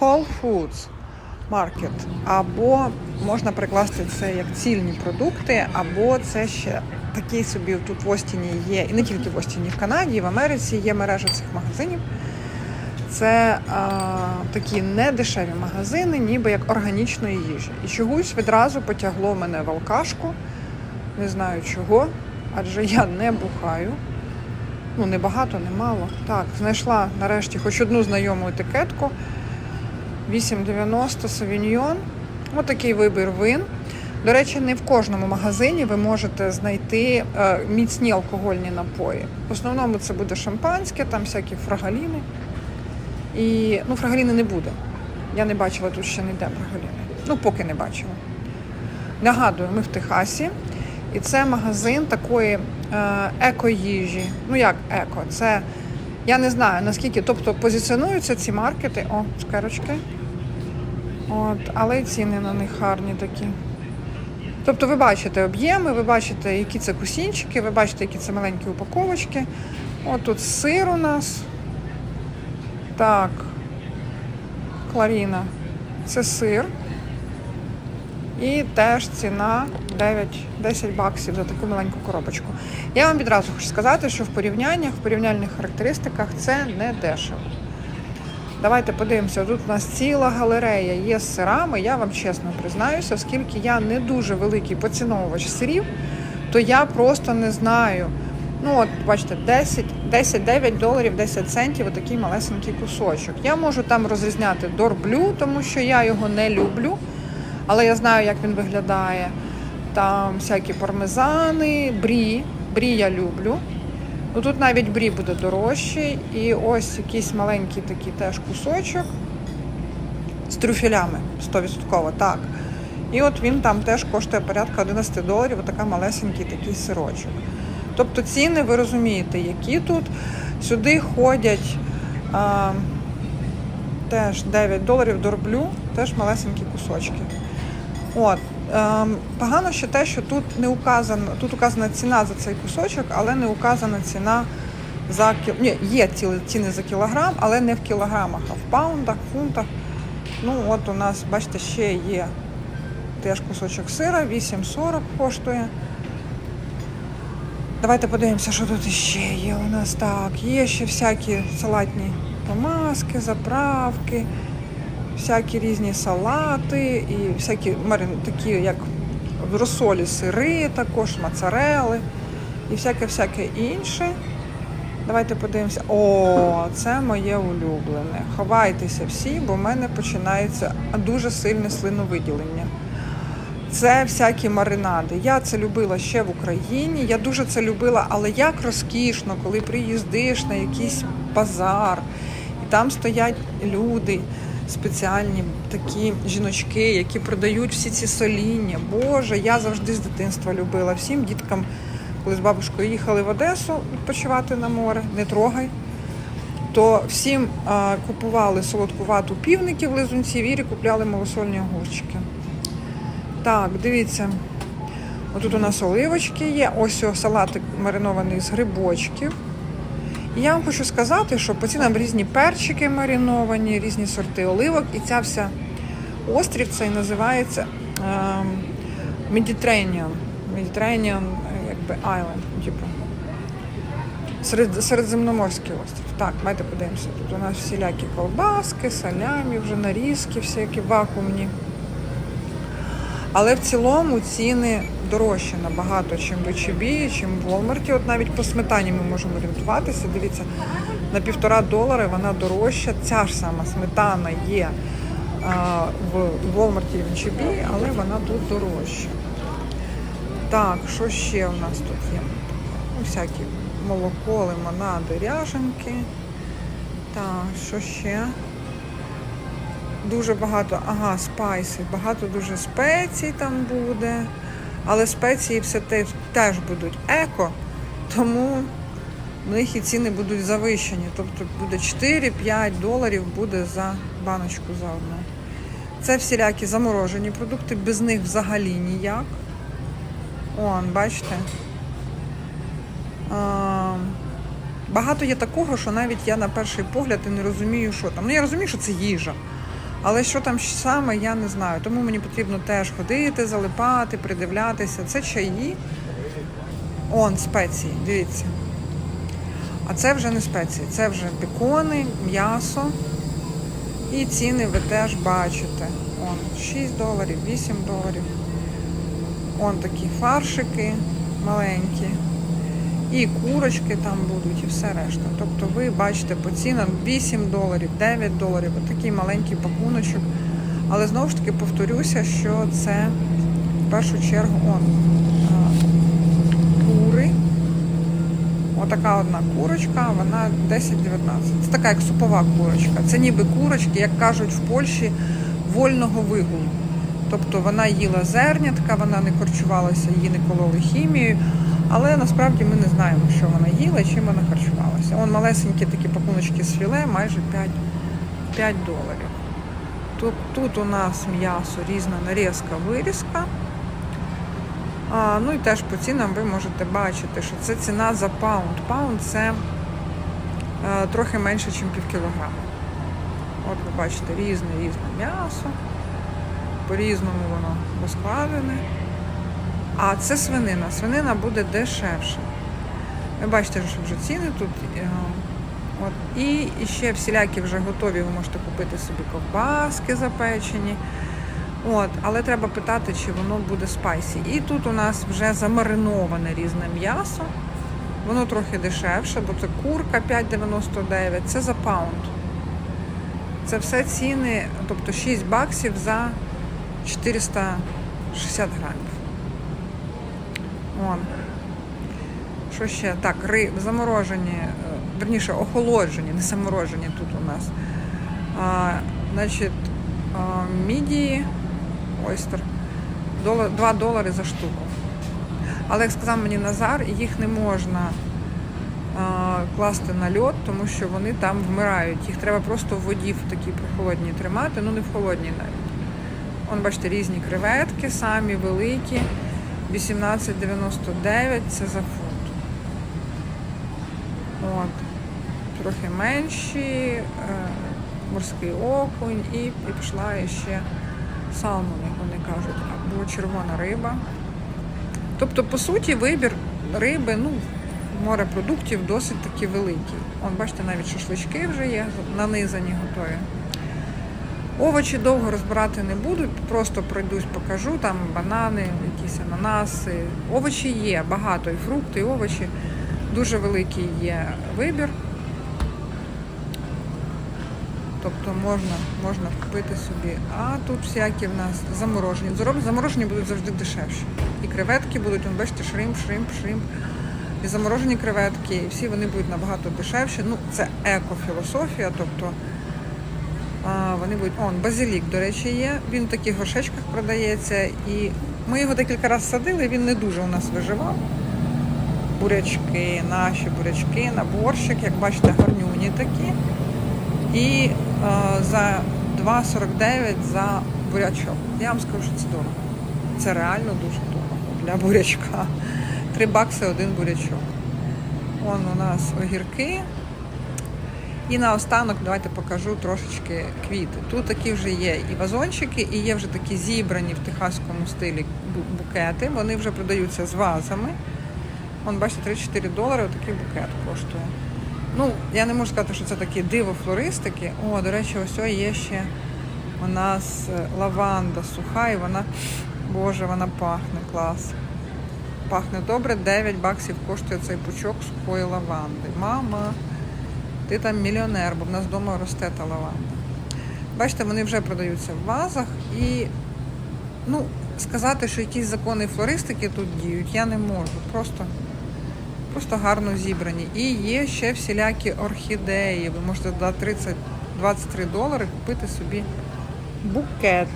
Call Foods Market. Або можна прикласти це як цільні продукти, або це ще такий собі тут в Остіні є, і не тільки в Остіні, в Канаді, і в Америці є мережа цих магазинів. Це а, такі недешеві магазини, ніби як органічної їжі. І чогось відразу потягло мене в алкашку. Не знаю чого, адже я не бухаю. Ну, не багато, не мало. Так, знайшла нарешті хоч одну знайому етикетку. 8,90 савіньйон. Отакий вибір вин. До речі, не в кожному магазині ви можете знайти е, міцні алкогольні напої. В основному це буде шампанське, там всякі фрагаліни. І ну, фрагаліни не буде. Я не бачила тут ще ніде фрагаліни. Ну, поки не бачила. Нагадую, ми в Техасі. І це магазин такої е, еко-їжі. Ну як еко? Це я не знаю наскільки, тобто позиціонуються ці маркети, о, цукерочки. От, але ціни на них гарні такі. Тобто ви бачите об'єми, ви бачите, які це кусінчики, ви бачите, які це маленькі упаковочки. От тут сир у нас. Так. Кларіна. Це сир. І теж ціна 9-10 баксів за таку маленьку коробочку. Я вам відразу хочу сказати, що в порівняннях, в порівняльних характеристиках це не дешево. Давайте подивимося, тут у нас ціла галерея є з сирами. Я вам чесно признаюся, оскільки я не дуже великий поціновувач сирів, то я просто не знаю. Ну, от, бачите, 10, 10 9 доларів, 10 центів, отакий малесенький кусочок. Я можу там розрізняти дорблю, тому що я його не люблю, але я знаю, як він виглядає. Там всякі пармезани, брі. Брі я люблю. Ну тут навіть брі буде дорожчий. І ось якийсь маленький такий теж кусочок з трюфелями 100%, так. І от він там теж коштує порядка 11 доларів, отака малесенький такий сирочок. Тобто ціни, ви розумієте, які тут. Сюди ходять а, теж 9 доларів дорблю, теж малесенькі кусочки. От. Ем, погано ще те, що тут не указано, тут указана ціна за цей кусочок, але не указана ціна за кіл... Ні, є ціни за кілограм, але не в кілограмах, а в паундах, фунтах. Ну от у нас, бачите, ще є теж кусочок сира, 8,40 коштує. Давайте подивимося, що тут іще є у нас. Так, є ще всякі салатні помазки, заправки, всякі різні салати і всякі марин, такі, як в розсолі сири, також моцарели і всяке-всяке інше. Давайте подивимося. О, це моє улюблене. Ховайтеся всі, бо в мене починається дуже сильне слиновиділення. Це всякі маринади. Я це любила ще в Україні. Я дуже це любила, але як розкішно, коли приїздиш на якийсь базар, і там стоять люди спеціальні, такі жіночки, які продають всі ці соління. Боже, я завжди з дитинства любила всім діткам, коли з бабушкою їхали в Одесу відпочивати на море, не трогай. То всім а, купували солодку вату півників, лизунців і купляли малосольні огурчики. Так, дивіться. Отут у нас оливочки є. Ось о, салатик маринований з грибочків. Я вам хочу сказати, що по цінам різні перчики мариновані, різні сорти оливок. І ця вся острів цей називається ем, Mediterranean. Mediterranean, якби Island, типу. Серед, середземноморський острів. Так, давайте подивимося. Тут у нас всілякі колбаски, салямі, вже нарізки, всякі вакуумні. Але в цілому ціни дорожчі набагато, чим в H&B, чим в Walmart. От навіть по сметані ми можемо орієнтуватися. Дивіться, на півтора долари вона дорожча. Ця ж сама сметана є а, в Walmart і в H&B, але вона тут дорожча. Так, що ще у нас тут є? Ну, всякі молоко, лимонади, ряженки. Так, що ще? Дуже багато, ага, спайси, багато дуже спецій там буде. Але спеції все те, теж будуть еко, тому в них і ціни будуть завищені. Тобто буде 4-5 доларів буде за баночку за одну. Це всілякі заморожені продукти, без них взагалі ніяк. Он, бачите? А, багато є такого, що навіть я на перший погляд і не розумію, що там. Ну я розумію, що це їжа. Але що там саме, я не знаю. Тому мені потрібно теж ходити, залипати, придивлятися. Це чаї. Он, спеції, дивіться. А це вже не спеції, це вже бекони, м'ясо. І ціни ви теж бачите. Он 6 доларів, 8 доларів. Он такі фаршики маленькі. І курочки там будуть, і все решта. Тобто ви бачите по цінам 8 доларів, 9 доларів, отакий маленький пакуночок. Але знову ж таки повторюся, що це в першу чергу он кури. Отака одна курочка, вона 10-19. Це така як супова курочка. Це ніби курочки, як кажуть в Польщі, вольного вигулу. Тобто вона їла зернятка, вона не корчувалася, її не кололи хімією. Але насправді ми не знаємо, що вона їла і чим вона харчувалася. Вон малесенькі такі пакуночки з філе, майже 5, 5 доларів. Тут, тут у нас м'ясо, різна нарізка, вирізка. А, ну і теж по цінам ви можете бачити, що це ціна за паунд. Паунд це е, трохи менше, ніж пів кілограма. От ви бачите різне різне м'ясо. По-різному воно розкладене. А це свинина. Свинина буде дешевше. Ви бачите, що вже ціни тут. е, От. І, ще всілякі вже готові, ви можете купити собі ковбаски запечені. От, але треба питати, чи воно буде спайсі. І тут у нас вже замариноване різне м'ясо. Воно трохи дешевше, бо це курка 5,99, це за паунд. Це все ціни, тобто 6 баксів за 460 грамів. Вон. Що ще? Так, риб, заморожені, е, верніше, охолоджені, не заморожені тут у нас. А, значить, а, мідії, ойстер, 2 долари за штуку. Але як сказав мені Назар, їх не можна а, класти на льот, тому що вони там вмирають. Їх треба просто в воді в такій прохолодній тримати, ну не в холодній навіть. Вон, бачите, різні креветки, самі великі. 18,99 це за фунт. От. Трохи менші, е, морський окунь і, і пішла ще салмон, як вони кажуть, або червона риба. Тобто, по суті, вибір риби, ну, морепродуктів досить таки великий. Вон, бачите, навіть шашлички вже є, нанизані, готові. Овочі довго розбирати не буду, просто пройдусь, покажу, там банани, якісь ананаси. Овочі є, багато, і фрукти, і овочі. Дуже великий є вибір. Тобто можна, можна купити собі. А тут всякі в нас заморожені. Заморожені будуть завжди дешевші. І креветки будуть, бачите, шримп, шримп, шримп. І заморожені креветки, і всі вони будуть набагато дешевші. Ну, це екофілософія, тобто вони будуть. Он, базилік, до речі, є. Він в таких горшечках продається. І ми його декілька разів садили, він не дуже у нас виживав. Бурячки, наші бурячки, на борщик, як бачите, гарнюні такі. І а, за 2,49 за бурячок. Я вам скажу, що це дорого. Це реально дуже дорого для бурячка. 3 бакси один бурячок. Вон у нас огірки. І наостанок давайте покажу трошечки квіти. Тут такі вже є і вазончики, і є вже такі зібрані в техаському стилі букети. Вони вже продаються з вазами. Вон, бачите, 3-4 долари отакий букет коштує. Ну, я не можу сказати, що це такі диво флористики. О, до речі, ось є ще у нас е, лаванда суха, і вона, боже, вона пахне клас. Пахне добре, 9 баксів коштує цей пучок сухої лаванди. Мама, ти там мільйонер, бо в нас вдома росте та лаванда. Бачите, вони вже продаються в вазах і ну, сказати, що якісь закони флористики тут діють, я не можу. Просто, просто гарно зібрані. І є ще всілякі орхідеї. Ви можете за 30-23 долари купити собі букетик.